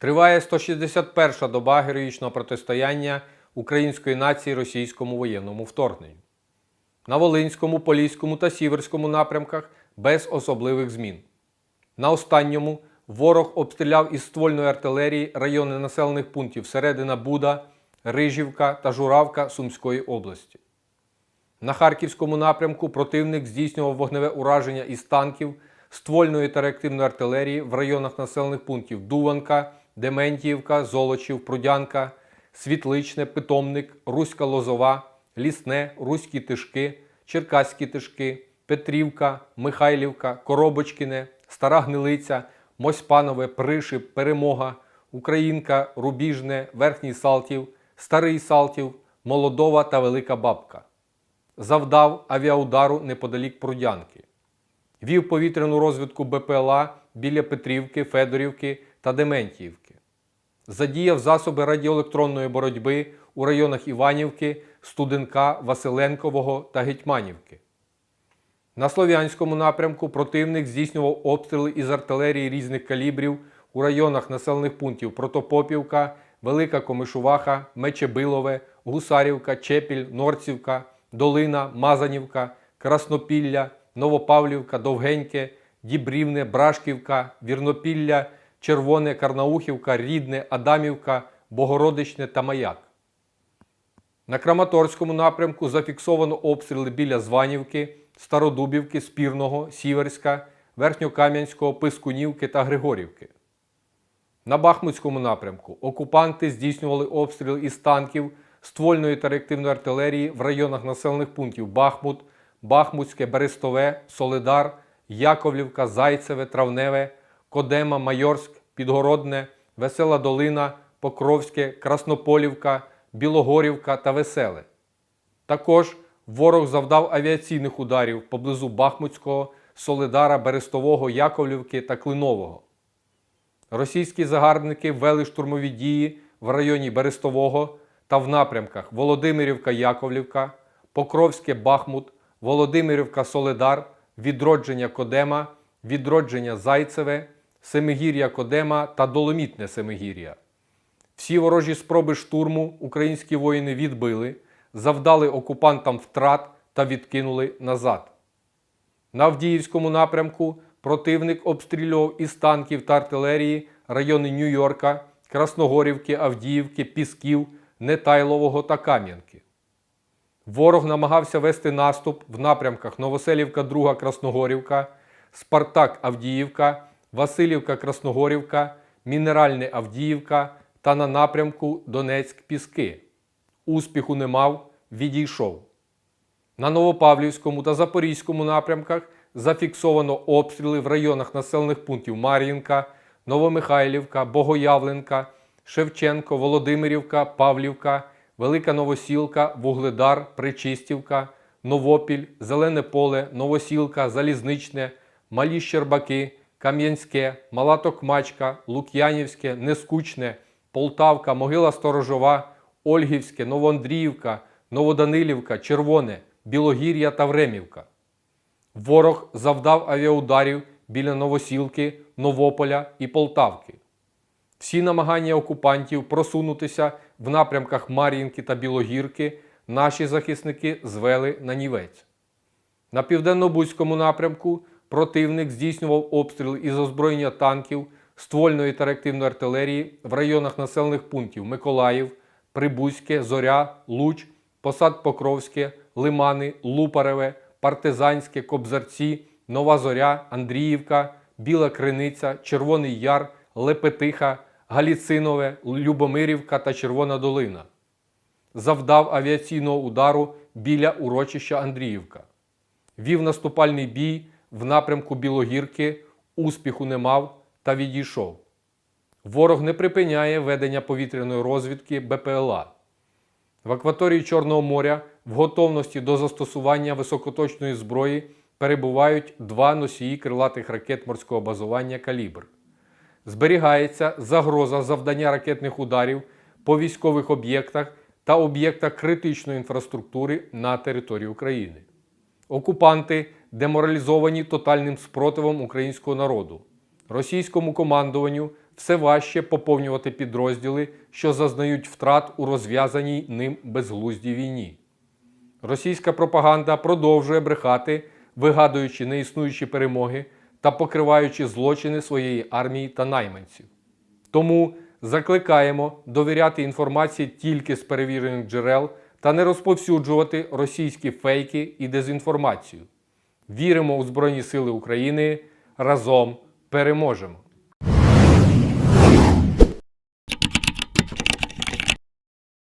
Триває 161-ша доба героїчного протистояння української нації російському воєнному вторгненню. На Волинському, Поліському та Сіверському напрямках без особливих змін. На останньому ворог обстріляв із ствольної артилерії райони населених пунктів Середина Буда, Рижівка та Журавка Сумської області. На Харківському напрямку противник здійснював вогневе ураження із танків, ствольної та реактивної артилерії в районах населених пунктів Дуванка, Дементіївка, Золочів, Прудянка, Світличне, Питомник, Руська Лозова, Лісне, Руські Тишки, Черкаські Тишки, Петрівка, Михайлівка, Коробочкіне, Стара Гнилиця, Мосьпанове, Пришип, Перемога, Українка, Рубіжне, Верхній Салтів, Старий Салтів, Молодова та Велика Бабка. Завдав авіаудару неподалік Прудянки, вів повітряну розвідку БПЛА біля Петрівки, Федорівки та Дементіївки, задіяв засоби радіоелектронної боротьби у районах Іванівки, Студенка, Василенкового та Гетьманівки. На Слов'янському напрямку противник здійснював обстріли із артилерії різних калібрів у районах населених пунктів Протопопівка, Велика Комишуваха, Мечебилове, Гусарівка, Чепіль, Норцівка, Долина, Мазанівка, Краснопілля, Новопавлівка, Довгеньке, Дібрівне, Брашківка, Вірнопілля, Червоне, Карнаухівка, Рідне, Адамівка, Богородичне та Маяк. На Краматорському напрямку зафіксовано обстріли біля Званівки, Стародубівки, Спірного, Сіверська, Верхньокам'янського, Пискунівки та Григорівки. На Бахмутському напрямку окупанти здійснювали обстріли із танків, ствольної та реактивної артилерії в районах населених пунктів Бахмут, Бахмутське, Берестове, Солидар, Яковлівка, Зайцеве, Травневе, Кодема, Майорськ, Підгородне, Весела Долина, Покровське, Краснополівка, Білогорівка та Веселе. Також ворог завдав авіаційних ударів поблизу Бахмутського, Солидара, Берестового, Яковлівки та Клинового. Російські загарбники ввели штурмові дії в районі Берестового та в напрямках Володимирівка-Яковлівка, Покровське Бахмут, Володимирівка Солидар, Відродження Кодема, Відродження Зайцеве, Семигір'я Кодема та Доломітне Семигір'я. Всі ворожі спроби штурму українські воїни відбили, завдали окупантам втрат та відкинули назад. На Авдіївському напрямку противник обстрілював із танків та артилерії райони Нью-Йорка, Красногорівки, Авдіївки, Пісків, Нетайлового та Кам'янки. Ворог намагався вести наступ в напрямках Новоселівка, 2 Красногорівка, Спартак Авдіївка, Васильівка Красногорівка, Мінеральне Авдіївка та на напрямку Донецьк-Піски. Успіху не мав, відійшов. На Новопавлівському та Запорізькому напрямках зафіксовано обстріли в районах населених пунктів Мар'їнка, Новомихайлівка, Богоявленка, Шевченко, Володимирівка, Павлівка, Велика Новосілка, Вугледар, Причистівка, Новопіль, Зелене Поле, Новосілка, Залізничне, Малі Щербаки, Кам'янське, Мала Токмачка, Лук'янівське, Нескучне, Полтавка, Могила Сторожова, Ольгівське, Новоандріївка, Новоданилівка, Червоне, Білогір'я та Времівка. Ворог завдав авіаударів біля Новосілки, Новополя і Полтавки. Всі намагання окупантів просунутися в напрямках Мар'їнки та Білогірки наші захисники звели на нівець. На південно-бузькому напрямку противник здійснював обстріли із озброєння танків, ствольної та реактивної артилерії в районах населених пунктів Миколаїв, Прибузьке, Зоря, Луч, Посад Покровське, Лимани, Лупареве, Партизанське, Кобзарці, Нова Зоря, Андріївка, Біла Криниця, Червоний Яр, Лепетиха, Галіцинове, Любомирівка та Червона Долина. Завдав авіаційного удару біля урочища Андріївка. Вів наступальний бій в напрямку Білогірки, успіху не мав та відійшов. Ворог не припиняє ведення повітряної розвідки БПЛА. В акваторії Чорного моря в готовності до застосування високоточної зброї перебувають два носії крилатих ракет морського базування Калібр. Зберігається загроза завдання ракетних ударів по військових об'єктах та об'єктах критичної інфраструктури на території України. Окупанти деморалізовані тотальним спротивом українського народу. Російському командуванню все важче поповнювати підрозділи, що зазнають втрат у розв'язаній ним безглуздій війні. Російська пропаганда продовжує брехати, вигадуючи неіснуючі перемоги та покриваючи злочини своєї армії та найманців. Тому закликаємо довіряти інформації тільки з перевірених джерел та не розповсюджувати російські фейки і дезінформацію. Віримо у Збройні Сили України. Разом переможемо!